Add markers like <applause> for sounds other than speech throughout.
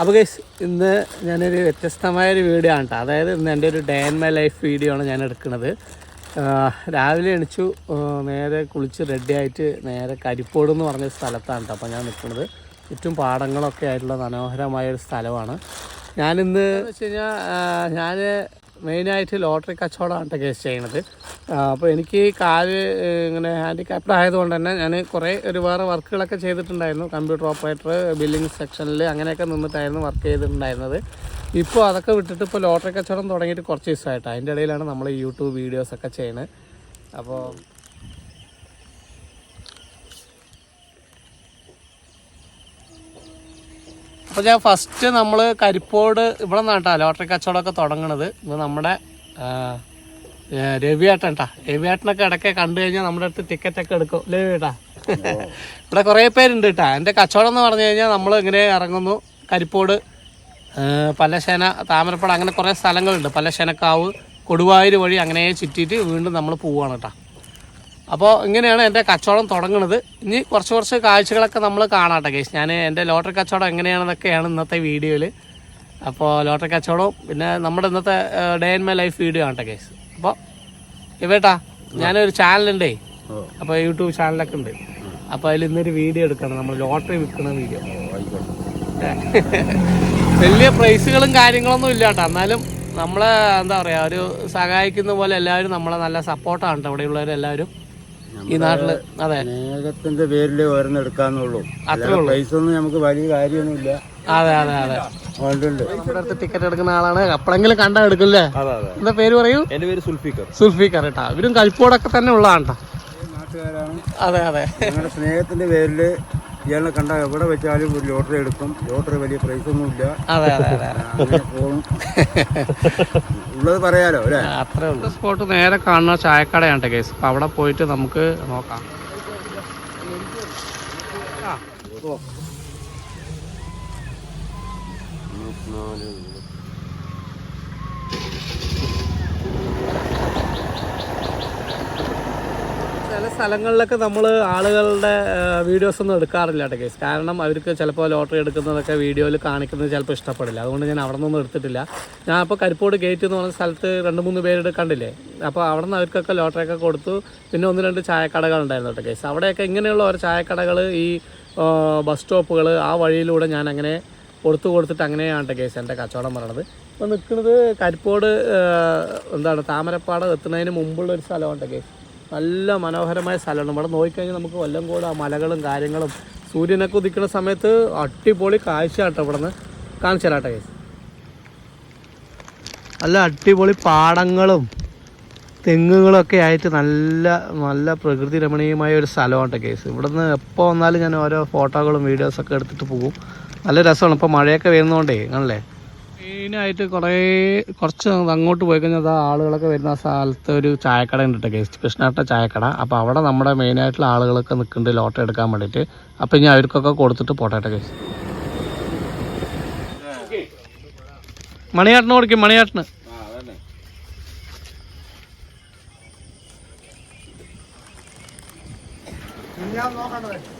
അപ്പോൾ ഗൈസ് ഇന്ന് ഞാനൊരു വ്യത്യസ്തമായൊരു വീഡിയോ ആണ് കേട്ടോ അതായത് ഇന്ന് എന്റെ ഒരു day and my life video ആണ് ഞാൻ എടുക്കുന്നത്. രാവിലെ എണിച്ചു നേരെ കുളിച്ച് റെഡി ആയിട്ട് നേരെ കരിപ്പോട് എന്ന് പറഞ്ഞ സ്ഥലത്താണ് കേട്ടോ അപ്പോൾ ഞാൻ നിൽക്കുന്നത്. ചുറ്റും പാടങ്ങളൊക്കെ ആയിട്ടുള്ള മനോഹരമായ ഒരു സ്ഥലമാണ്. ഞാനിന്ന് വെച്ച് കഴിഞ്ഞാൽ ഞാൻ മെയിനായിട്ട് ലോട്ടറി കച്ചവടമാണ് കേസ് ചെയ്യണത് അപ്പോൾ എനിക്ക് കാൽ ഇങ്ങനെ ഹാൻഡിക്യാപ്ഡ് ആയതുകൊണ്ട് തന്നെ ഞാൻ കുറേ ഒരു വേറെ വർക്കുകളൊക്കെ ചെയ്തിട്ടുണ്ടായിരുന്നു. കമ്പ്യൂട്ടർ ഓപ്പറേറ്റർ ബില്ലിംഗ് സെക്ഷനിൽ അങ്ങനെയൊക്കെ നിന്നിട്ടായിരുന്നു വർക്ക് ചെയ്തിട്ടുണ്ടായിരുന്നത്. ഇപ്പോൾ അതൊക്കെ വിട്ടിട്ട് ഇപ്പോൾ ലോട്ടറി കച്ചവടം തുടങ്ങിയിട്ട് കുറച്ച് ദിവസമായിട്ടാണ് അതിന്റെ ഇടയിലാണ് നമ്മൾ യൂട്യൂബ് വീഡിയോസൊക്കെ ചെയ്യുന്നത്. അപ്പോൾ അപ്പോൾ ഞാൻ ഫസ്റ്റ് നമ്മൾ കരിപ്പോട് ഇവിടെ നിന്നാട്ടാ ലോട്ടറി കച്ചവടമൊക്കെ തുടങ്ങണത്. ഇത് നമ്മുടെ രവിയേട്ടൻ ട്ടാ രവിയേട്ടനൊക്കെ ഇടയ്ക്ക് കണ്ടു കഴിഞ്ഞാൽ നമ്മുടെ അടുത്ത് ടിക്കറ്റ് ഒക്കെ എടുക്കും. രവിയേട്ടാ. ഇവിടെ കുറേ പേരുണ്ട് കേട്ടാ എന്റെ കച്ചവടം എന്ന് പറഞ്ഞു കഴിഞ്ഞാൽ നമ്മൾ ഇങ്ങനെ ഇറങ്ങുന്നു. കരിപ്പോട് പല്ലശേന താമരപ്പട അങ്ങനെ കുറേ സ്ഥലങ്ങളുണ്ട്. പല്ലശേനക്കാവ് കൊടുവായൂർ വഴി അങ്ങനെ ചുറ്റിയിട്ട് വീണ്ടും നമ്മൾ പോവുകയാണ് കേട്ടോ അപ്പോൾ ഇങ്ങനെയാണ് എന്റെ കച്ചവടം തുടങ്ങുന്നത് ഇനി കുറച്ച് കുറച്ച് കാഴ്ചകളൊക്കെ നമ്മൾ കാണാട്ടെ കേസ്. ഞാൻ എന്റെ ലോട്ടറി കച്ചവടം എങ്ങനെയാണെന്നൊക്കെയാണ് ഇന്നത്തെ വീഡിയോയിൽ അപ്പോൾ ലോട്ടറി കച്ചവടവും പിന്നെ നമ്മുടെ ഇന്നത്തെ day in my life video ആണ് കേസ്. അപ്പോൾ ഇവേട്ടാ ഞാനൊരു ചാനലുണ്ടേ. അപ്പോൾ യൂട്യൂബ് ചാനലൊക്കെ ഉണ്ട്. അപ്പോൾ അതിൽ ഇന്നൊരു വീഡിയോ എടുക്കണം. നമ്മൾ ലോട്ടറി വിൽക്കുന്ന വീഡിയോ. <laughs> വലിയ പ്രൈസുകളും കാര്യങ്ങളൊന്നും ഇല്ല കേട്ടോ എന്നാലും നമ്മളെ എന്താ പറയുക ഒരു സഹായിക്കുന്ന പോലെ എല്ലാവരും നമ്മളെ നല്ല സപ്പോർട്ടാണ് കേട്ടോ ഇവിടെയുള്ളവരെല്ലാവരും. ഈ നാട്ടിൽ അതെ. സ്നേഹത്തിന്റെ പേരിൽ ഓരോന്ന് എടുക്കാന്നുള്ളൂ അത്രേ ഉള്ളൂ. പൈസ ഒന്നും നമുക്ക് വലിയ കാര്യമൊന്നുമില്ല. അതെ അതെ അതെ. അടുത്ത് ടിക്കറ്റ് എടുക്കുന്ന ആളാണ്. അപ്പോഴെങ്കിലും കണ്ടാ എടുക്കില്ലേ? അതെ അതെ. എന്താ പേര് പറയൂ? എന്റെ പേര് സുൽഫിക്കർ. സുൽഫിക്കർ കേട്ടാ ഇവരും കഴിപ്പോടൊക്കെ തന്നെ ഉള്ളതാണ് അതെ അതെ. സ്നേഹത്തിന്റെ പേരിൽ ഇയാളെ കണ്ട എവിടെ വെച്ചാലും ഒരു ലോട്ടറി എടുക്കും. ലോട്ടറി വലിയ പ്രൈസ് ഒന്നുമില്ല ഇല്ല. പോകും ഉള്ളത് പറയാലോ അല്ലേ? അത്രേ ഉള്ളൂ. സ്പോട്ട് നേരെ കാണുന്ന ചായക്കടയാണ് കേസ് അപ്പൊ അവിടെ പോയിട്ട് നമുക്ക് നോക്കാം. സ്ഥലങ്ങളിലൊക്കെ നമ്മൾ ആളുകളുടെ വീഡിയോസ് ഒന്നും എടുക്കാറില്ല കേട്ടോ കാരണം അവർക്ക് ചിലപ്പോൾ ലോട്ടറി എടുക്കുന്നതൊക്കെ വീഡിയോയിൽ കാണിക്കുന്നത് ചിലപ്പോൾ ഇഷ്ടപ്പെടില്ല. അതുകൊണ്ട് ഞാൻ അവിടെ നിന്നൊന്നും എടുത്തിട്ടില്ല. ഞാൻ അപ്പോൾ കരിപ്പോട് ഗേറ്റ് എന്ന് പറഞ്ഞ സ്ഥലത്ത് രണ്ട് മൂന്ന് പേര് കണ്ടില്ലേ? അപ്പോൾ അവിടെ നിന്ന് അവർക്കൊക്കെ ലോട്ടറിയൊക്കെ കൊടുത്തു. പിന്നെ ഒന്ന് രണ്ട് ചായക്കടകൾ ഉണ്ടായിരുന്നു കേട്ടോ കേസ് അവിടെയൊക്കെ ഇങ്ങനെയുള്ള ഓരോ ചായക്കടകൾ ഈ ബസ് സ്റ്റോപ്പുകൾ ആ വഴിയിലൂടെ ഞാൻ അങ്ങനെ കൊടുത്തു കൊടുത്തിട്ട് അങ്ങനെയാണ് കേട്ടോ കേസ് എന്റെ കച്ചവടം പറയണത്. ഇപ്പോൾ നിൽക്കുന്നത് കരിപ്പോട് എന്താണ് താമരപ്പാടം എത്തുന്നതിന് മുമ്പുള്ള ഒരു സ്ഥലമാണ് കേട്ടോ കേസ് നല്ല മനോഹരമായ സ്ഥലമാണ്. ഇവിടെ നോക്കിക്കഴിഞ്ഞാൽ നമുക്ക് കൊല്ലംകോട് ആ മലകളും കാര്യങ്ങളും സൂര്യനൊക്കെ ഉദിക്കുന്ന സമയത്ത് അടിപൊളി കാഴ്ച കേട്ടോ ഇവിടെ നിന്ന് കാണിച്ചു തരാട്ടെ കേസ് നല്ല അടിപൊളി പാടങ്ങളും തെങ്ങുകളൊക്കെ ആയിട്ട് നല്ല നല്ല പ്രകൃതി രമണീയമായ ഒരു സ്ഥലമാണ് കേസ് ഇവിടുന്ന് എപ്പോൾ വന്നാലും ഞാൻ ഓരോ ഫോട്ടോകളും വീഡിയോസൊക്കെ എടുത്തിട്ട് പോകും. നല്ല രസമാണ്. ഇപ്പോൾ മഴയൊക്കെ വരുന്നതുകൊണ്ടേ ആണല്ലേ മെയിനായിട്ട് കുറേ കുറച്ച് അങ്ങോട്ട് പോയി കഴിഞ്ഞാൽ അത് ആളുകളൊക്കെ വരുന്ന സ്ഥലത്ത് ഒരു ചായക്കട ഉണ്ട് കേട്ടോ കൃഷ്ണാട്ട ചായക്കട. അപ്പോൾ അവിടെ നമ്മുടെ മെയിനായിട്ടുള്ള ആളുകളൊക്കെ നിൽക്കുന്നുണ്ട് ലോട്ടറി എടുക്കാൻ വേണ്ടിയിട്ട്. അപ്പോൾ ഇനി അവർക്കൊക്കെ കൊടുത്തിട്ട് പോട്ടെ കേസ് മണിയാട്ടിന് കൊടുക്കും മണിയാട്ടിന്. നമ്മൾ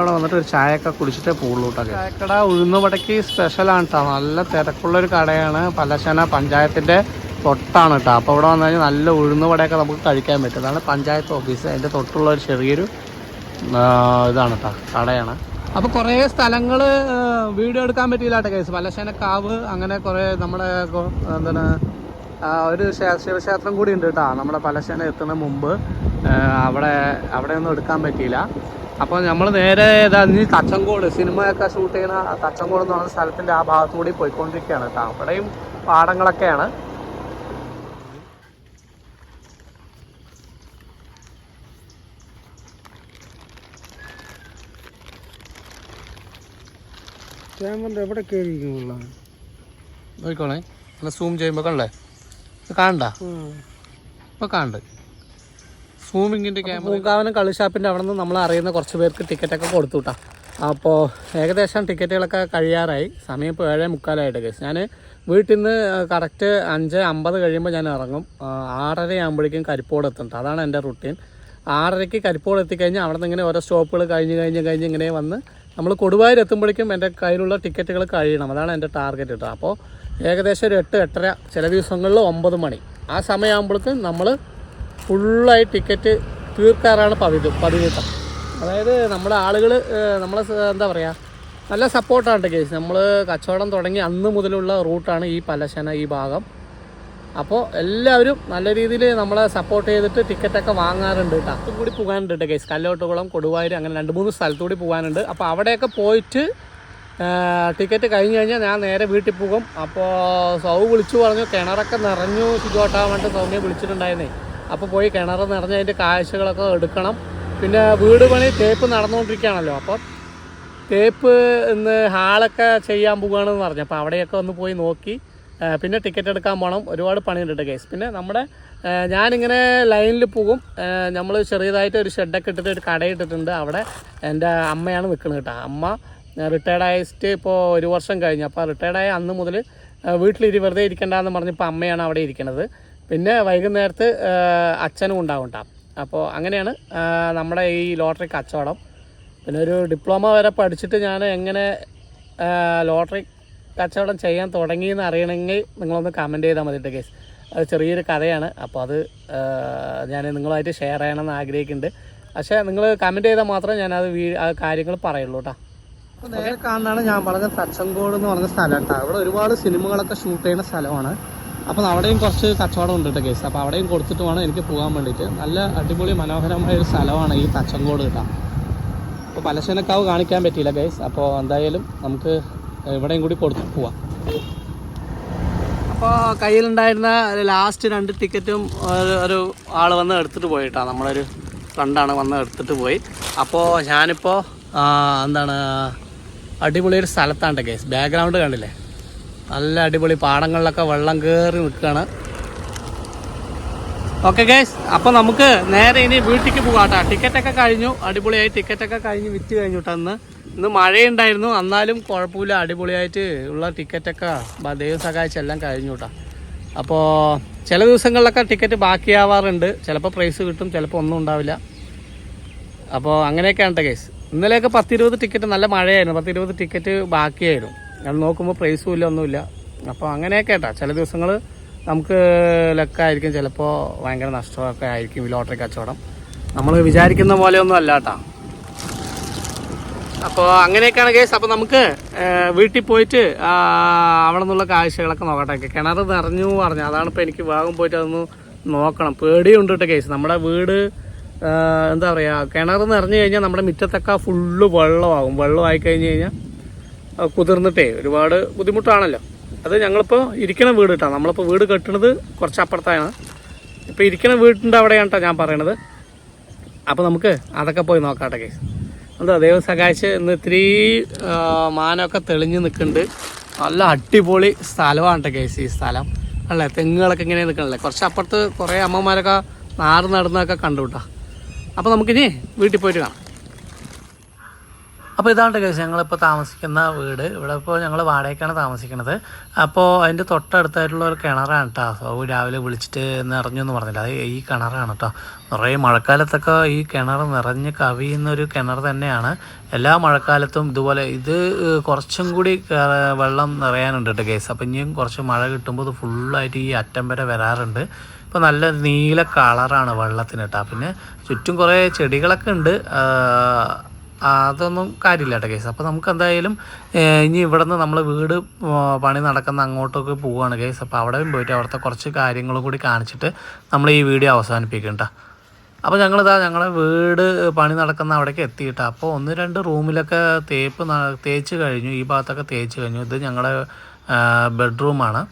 അവിടെ വന്നിട്ട് ഒരു ചായയൊക്കെ കുടിച്ചിട്ടേ കേട്ടോ ചായക്കട ഉഴുന്നുവടക്ക് സ്പെഷ്യലാണ് കേട്ടോ നല്ല തിരക്കുള്ളൊരു കടയാണ്. പലശന പഞ്ചായത്തിന്റെ തൊട്ടാണ് കേട്ടോ അപ്പോൾ ഇവിടെ വന്നു കഴിഞ്ഞാൽ നല്ല ഉഴുന്നുവടയൊക്കെ നമുക്ക് കഴിക്കാൻ പറ്റും. അതാണ് പഞ്ചായത്ത് ഓഫീസ്. അതിന്റെ തൊട്ടുള്ള ഒരു ചെറിയൊരു ഇതാണ് കേട്ടോ കടയാണ്. അപ്പോൾ കുറേ സ്ഥലങ്ങൾ വീഡിയോ എടുക്കാൻ പറ്റിയില്ല കേട്ടോ കേസ് പലശനക്കാവ് അങ്ങനെ കുറേ നമ്മുടെ എന്താണ് ഒരു ക്ഷേ- ശിവക്ഷേത്രം കൂടി ഉണ്ട് കേട്ടോ നമ്മുടെ പലശന എത്തുന്ന മുമ്പ്. അവിടെ അവിടെ ഒന്നും എടുക്കാൻ പറ്റിയില്ല. അപ്പോൾ നമ്മൾ നേരെ ഇതാ ഇനി തച്ചങ്കോട് സിനിമയൊക്കെ ഷൂട്ട് ചെയ്യുന്ന തച്ചങ്കോട് എന്ന് പറഞ്ഞ സ്ഥലത്തിന്റെ ആ ഭാഗത്തു കൂടി പോയിക്കൊണ്ടിരിക്കുകയാണ് കേട്ടോ അവിടെയും പാടങ്ങളൊക്കെയാണ്. ക്യാമറ എവിടെ കയറിയിരിക്കുന്നുള്ള നോക്കിക്കോളേ. നല്ല സൂം ചെയ്യുമ്പോൾ കണ്ടേ? കാണണ്ട? ഇപ്പൊ കാണണ്ട്. സൂമിങ്ങിന്റെ ക്യാമറ പൂങ്കാവനം കളിഷാപ്പിന്റെ അവിടെ നിന്ന് നമ്മൾ അറിയുന്ന കുറച്ച് പേർക്ക് ടിക്കറ്റൊക്കെ കൊടുത്തു വിട്ടാ അപ്പോൾ ഏകദേശം ടിക്കറ്റുകളൊക്കെ കഴിയാറായി. സമയം ഇപ്പോൾ ഏഴേ മുക്കാലായിട്ട് കേസ് ഞാൻ വീട്ടിൽ നിന്ന് കറക്റ്റ് അഞ്ച് അമ്പത് കഴിയുമ്പോൾ ഞാൻ ഇറങ്ങും. ആറര ആകുമ്പോഴേക്കും കരിപ്പോട് എത്തുന്നുണ്ട് അതാണ് എന്റെ റുട്ടീൻ ആറരയ്ക്ക് കരിപ്പോട് എത്തിക്കഴിഞ്ഞാൽ അവിടെ നിന്ന് ഇങ്ങനെ ഓരോ സ്റ്റോപ്പുകൾ കഴിഞ്ഞ് കഴിഞ്ഞ് കഴിഞ്ഞ് ഇങ്ങനെ വന്ന് നമ്മൾ കൊടുവായൂർ എത്തുമ്പോഴേക്കും എന്റെ കയ്യിലുള്ള ടിക്കറ്റുകൾ കഴിയണം. അതാണ് എന്റെ ടാർഗറ്റ് കേട്ടോ അപ്പോൾ ഏകദേശം ഒരു എട്ട് എട്ടര ചില ദിവസങ്ങളിൽ ഒമ്പത് മണി. ആ സമയമാകുമ്പോഴേക്കും നമ്മൾ ഫുള്ളായി ടിക്കറ്റ് തീർക്കാറാണ് പതിവ് പതിവ് അതായത് നമ്മുടെ ആളുകൾ നമ്മളെ എന്താ പറയുക നല്ല സപ്പോർട്ടാണ് കേസ് നമ്മൾ കച്ചവടം തുടങ്ങി അന്ന് മുതലുള്ള റൂട്ടാണ് ഈ പലശന ഈ ഭാഗം. അപ്പോൾ എല്ലാവരും നല്ല രീതിയിൽ നമ്മളെ സപ്പോർട്ട് ചെയ്തിട്ട് ടിക്കറ്റൊക്കെ വാങ്ങാറുണ്ട് കേട്ടോ അതും കൂടി പോകാനുണ്ട് കേസ് കല്ലോട്ടുകുളം കൊടുവായൂർ അങ്ങനെ രണ്ട് മൂന്ന് സ്ഥലത്തുകൂടി പോകാനുണ്ട്. അപ്പോൾ അവിടെയൊക്കെ പോയിട്ട് ടിക്കറ്റ് കഴിഞ്ഞ് കഴിഞ്ഞാൽ ഞാൻ നേരെ വീട്ടിൽ പോകും. അപ്പോൾ സൗ വിളിച്ചു പറഞ്ഞു കിണറൊക്കെ നിറഞ്ഞു ശുചിയോട്ടാൻ വേണ്ടി സൗമ്യ വിളിച്ചിട്ടുണ്ടായിരുന്നേ. അപ്പോൾ പോയി കിണർ നിറഞ്ഞ് അതിന്റെ കാഴ്ചകളൊക്കെ എടുക്കണം. പിന്നെ വീട് പണി തേപ്പ് നടന്നുകൊണ്ടിരിക്കുകയാണല്ലോ. അപ്പം തേപ്പ് ഇന്ന് ഹാളൊക്കെ ചെയ്യാൻ പോവുകയാണെന്ന് പറഞ്ഞു. അപ്പോൾ അവിടെയൊക്കെ ഒന്ന് പോയി നോക്കി. പിന്നെ ടിക്കറ്റ് എടുക്കാൻ പോകണം ഒരുപാട് പണിയുണ്ട് കേസ് പിന്നെ നമ്മുടെ ഞാനിങ്ങനെ ലൈനിൽ പോകും. നമ്മൾ ചെറിയതായിട്ട് ഒരു ഷെഡൊക്കെ ഇട്ടിട്ട് ഒരു കടയിട്ടിട്ടുണ്ട് അവിടെ എന്റെ അമ്മയാണ് നിൽക്കുന്നത് കേട്ടോ. അമ്മ റിട്ടയർഡ് ആയിട്ട് ഇപ്പോൾ ഒരു വർഷം കഴിഞ്ഞു. അപ്പോൾ റിട്ടയർഡ് ആയ അന്ന് മുതൽ വീട്ടിലിരി വെറുതെ ഇരിക്കണ്ടെന്ന് പറഞ്ഞപ്പോൾ അമ്മയാണ് അവിടെ ഇരിക്കുന്നത് പിന്നെ വൈകുന്നേരത്ത് അച്ഛനും ഉണ്ടാവും അപ്പോൾ അങ്ങനെയാണ് നമ്മുടെ ഈ ലോട്ടറി കച്ചവടം. പിന്നെ ഒരു ഡിപ്ലോമ വരെ പഠിച്ചിട്ട് ഞാൻ എങ്ങനെ ലോട്ടറി കച്ചവടം ചെയ്യാൻ തുടങ്ങിയെന്ന് അറിയണമെങ്കിൽ നിങ്ങളൊന്ന് കമന്റ് ചെയ്താൽ മതി കേസ് അത് ചെറിയൊരു കഥയാണ്. അപ്പോൾ അത് ഞാൻ നിങ്ങളുമായിട്ട് ഷെയർ ചെയ്യണമെന്ന് ആഗ്രഹിക്കുന്നുണ്ട്. പക്ഷേ നിങ്ങൾ കമന്റ് ചെയ്താൽ മാത്രമേ ഞാനത് വീ ആ കാര്യങ്ങൾ പറയുള്ളൂ കേട്ടോ നേരെ കാണുന്നതാണ് ഞാൻ പറഞ്ഞ തച്ചങ്കോട് എന്ന് പറഞ്ഞ സ്ഥലം കേട്ടോ. അവിടെ ഒരുപാട് സിനിമകളൊക്കെ ഷൂട്ട് ചെയ്യുന്ന സ്ഥലമാണ്. അപ്പം അവിടെയും കുറച്ച് കച്ചവടം ഉണ്ട് കേട്ടോ കേസ് അപ്പോൾ അവിടെയും കൊടുത്തിട്ട് വേണം എനിക്ക് പോകാൻ വേണ്ടിയിട്ട്. നല്ല അടിപൊളി മനോഹരമായ ഒരു സ്ഥലമാണ് ഈ തച്ചങ്കോട് കേട്ടോ. അപ്പോൾ പലശനക്കാവ് കാണിക്കാൻ പറ്റിയില്ല ഗൈസ് അപ്പോൾ എന്തായാലും നമുക്ക് ഇവിടെയും കൂടി കൊടുത്തിട്ട് പോവാം. അപ്പോൾ കയ്യിലുണ്ടായിരുന്ന ലാസ്റ്റ് രണ്ട് ടിക്കറ്റും ഒരു ആൾ വന്ന് എടുത്തിട്ട് പോയിട്ടാണ് നമ്മളൊരു ഫ്രണ്ടാണ് വന്ന് എടുത്തിട്ട് പോയി. അപ്പോൾ ഞാനിപ്പോൾ എന്താണ് അടിപൊളി ഒരു സ്ഥലത്താണ് കേസ് ബാക്ക്ഗ്രൗണ്ട് കണ്ടില്ലേ? നല്ല അടിപൊളി പാടങ്ങളിലൊക്കെ വെള്ളം കയറി നിൽക്കുകയാണ് ഓക്കെ ഗൈസ് അപ്പോൾ നമുക്ക് നേരെ ഇനി വീട്ടിലേക്ക് പോകാം കേട്ടോ. ടിക്കറ്റൊക്കെ കഴിഞ്ഞു. അടിപൊളിയായി ടിക്കറ്റൊക്കെ കഴിഞ്ഞ് വിറ്റ് കഴിഞ്ഞു കേട്ടോ അന്ന്. ഇന്ന് മഴയുണ്ടായിരുന്നു. എന്നാലും കുഴപ്പമില്ല. അടിപൊളിയായിട്ട് ഉള്ള ടിക്കറ്റൊക്കെ ദൈവം സഹായിച്ച് എല്ലാം കഴിഞ്ഞു കേട്ടോ. അപ്പോൾ ചില ദിവസങ്ങളിലൊക്കെ ടിക്കറ്റ് ബാക്കിയാവാറുണ്ട്. ചിലപ്പോൾ പ്രൈസ് കിട്ടും ചിലപ്പോൾ ഒന്നും ഉണ്ടാവില്ല. അപ്പോൾ അങ്ങനെയൊക്കെയാണ് കേട്ടോ കേസ് ഇന്നലെയൊക്കെ പത്തിരുപത് ടിക്കറ്റ് നല്ല മഴയായിരുന്നു. പത്തിരുപത് ടിക്കറ്റ് ബാക്കിയായിരുന്നു. ഞാൻ നോക്കുമ്പോൾ പ്രൈസും ഇല്ല ഒന്നുമില്ല അപ്പോൾ അങ്ങനെയൊക്കെ കേട്ടോ. ചില ദിവസങ്ങൾ നമുക്ക് ലക്കായിരിക്കും. ചിലപ്പോൾ ഭയങ്കര നഷ്ടമൊക്കെ ആയിരിക്കും ഈ ലോട്ടറി കച്ചവടം. നമ്മൾ വിചാരിക്കുന്ന പോലെയൊന്നും അല്ല കേട്ടോ. അപ്പോൾ അങ്ങനെയൊക്കെയാണ് കേസ് അപ്പോൾ നമുക്ക് വീട്ടിൽ പോയിട്ട് അവിടെ നിന്നുള്ള കാഴ്ചകളൊക്കെ നോക്കട്ടെ. കിണർ നിറഞ്ഞു പറഞ്ഞു. അതാണ് ഇപ്പോൾ എനിക്ക് വേഗം പോയിട്ട് അതൊന്ന് നോക്കണം. പേടിയുണ്ട് കേട്ടോ കേസ് നമ്മുടെ വീട് എന്താ പറയുക കിണർ നിറഞ്ഞു കഴിഞ്ഞാൽ നമ്മുടെ മുറ്റത്തൊക്കെ ഫുള്ള് വെള്ളമാകും. വെള്ളമായി കഴിഞ്ഞ് കഴിഞ്ഞാൽ കുതിർന്നിട്ടേ ഒരുപാട് ബുദ്ധിമുട്ടാണല്ലോ. അത് ഞങ്ങളിപ്പോൾ ഇരിക്കണ വീട് കേട്ടോ നമ്മളിപ്പോൾ വീട് കെട്ടുന്നത് കുറച്ച് അപ്പുറത്താണ്. ഇപ്പോൾ ഇരിക്കണ വീട്ടിന്റെ അവിടെയാണ് കേട്ടോ ഞാൻ പറയണത്. അപ്പോൾ നമുക്ക് അതൊക്കെ പോയി നോക്കാട്ടെ കേസ് എന്താ ദൈവം സഹായിച്ച് ഇന്ന് ഇത്തിരി മാനമൊക്കെ തെളിഞ്ഞ് നിൽക്കുന്നുണ്ട് നല്ല അടിപൊളി സ്ഥലമാണ് കേട്ടോ കേസ് ഈ സ്ഥലം. അല്ലേ? തെങ്ങുകളൊക്കെ ഇങ്ങനെ നിൽക്കണല്ലേ കുറച്ച് അപ്പുറത്ത് കുറേ അമ്മമാരൊക്കെ നാറ് നടുന്നതൊക്കെ കണ്ടു കേട്ടോ അപ്പോൾ നമുക്കിനി വീട്ടിൽ പോയിട്ട് കാണാം. അപ്പോൾ ഇതാണ് കേസ് ഞങ്ങളിപ്പോൾ താമസിക്കുന്ന വീട്. ഇവിടെ ഇപ്പോൾ ഞങ്ങൾ വാടകയ്ക്കാണ് താമസിക്കുന്നത്. അപ്പോൾ അതിന്റെ തൊട്ടടുത്തായിട്ടുള്ള ഒരു കിണറാണ് കേട്ടോ സോ രാവിലെ വിളിച്ചിട്ട് നിറഞ്ഞു എന്ന് പറഞ്ഞില്ല. അത് ഈ കിണറാണ് കേട്ടോ നിറയെ മഴക്കാലത്തൊക്കെ ഈ കിണർ നിറഞ്ഞ് കവിയുന്നൊരു കിണർ തന്നെയാണ്. എല്ലാ മഴക്കാലത്തും ഇതുപോലെ ഇത് കുറച്ചും കൂടി വെള്ളം നിറയാനുണ്ട് കേട്ടോ കേസ് അപ്പോൾ ഇനിയും കുറച്ച് മഴ കിട്ടുമ്പോൾ ഇത് ഫുള്ളായിട്ട് ഈ അറ്റം വരെ വരാറുണ്ട്. ഇപ്പോൾ നല്ല നീല കളറാണ് വെള്ളത്തിന് കേട്ടോ പിന്നെ ചുറ്റും കുറേ ചെടികളൊക്കെ ഉണ്ട്. അതൊന്നും കാര്യമില്ല കേട്ടോ കേസ് അപ്പോൾ നമുക്ക് എന്തായാലും ഇനി ഇവിടെ നിന്ന് നമ്മൾ വീട് പണി നടക്കുന്ന അങ്ങോട്ടൊക്കെ പോവുകയാണ് കേസ് അപ്പോൾ അവിടെയും പോയിട്ട് അവിടുത്തെ കുറച്ച് കാര്യങ്ങളും കൂടി കാണിച്ചിട്ട് നമ്മൾ ഈ വീഡിയോ അവസാനിപ്പിക്കും അപ്പോൾ ഞങ്ങളിതാ ഞങ്ങളെ വീട് പണി നടക്കുന്ന അവിടേക്ക് എത്തിയിട്ട് അപ്പോൾ ഒന്ന് രണ്ട് റൂമിലൊക്കെ തേപ്പ് തേച്ച് കഴിഞ്ഞു. ഈ ഭാഗത്തൊക്കെ തേച്ച് കഴിഞ്ഞു. ഇത് ഞങ്ങളുടെ ബെഡ്റൂമാണ്.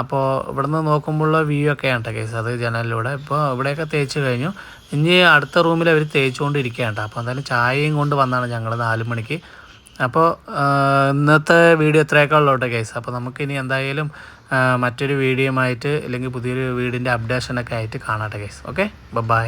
അപ്പോൾ ഇവിടുന്ന് നോക്കുമ്പോഴുള്ള വ്യൂ ഒക്കെയാണ് കേട്ടോ കേസ് അത് ജനലിലൂടെ. ഇപ്പോൾ ഇവിടെയൊക്കെ തേച്ച് കഴിഞ്ഞു. ഇനി അടുത്ത റൂമിൽ അവർ തേച്ചുകൊണ്ടിരിക്കുകയാണ് കേട്ടോ അപ്പോൾ എന്തായാലും ചായയും കൊണ്ട് വന്നാണ് ഞങ്ങൾ നാല് മണിക്ക്. അപ്പോൾ ഇന്നത്തെ വീഡിയോ ഇത്രയൊക്കെ ഉള്ളൂ കേട്ടോ കേസ് അപ്പോൾ നമുക്കിനി എന്തായാലും മറ്റൊരു വീഡിയോ ആയിട്ട് അല്ലെങ്കിൽ പുതിയൊരു വീടിന്റെ അപ്ഡേഷനൊക്കെ ആയിട്ട് കാണാട്ടെ കേസ് ഓക്കെ ബൈ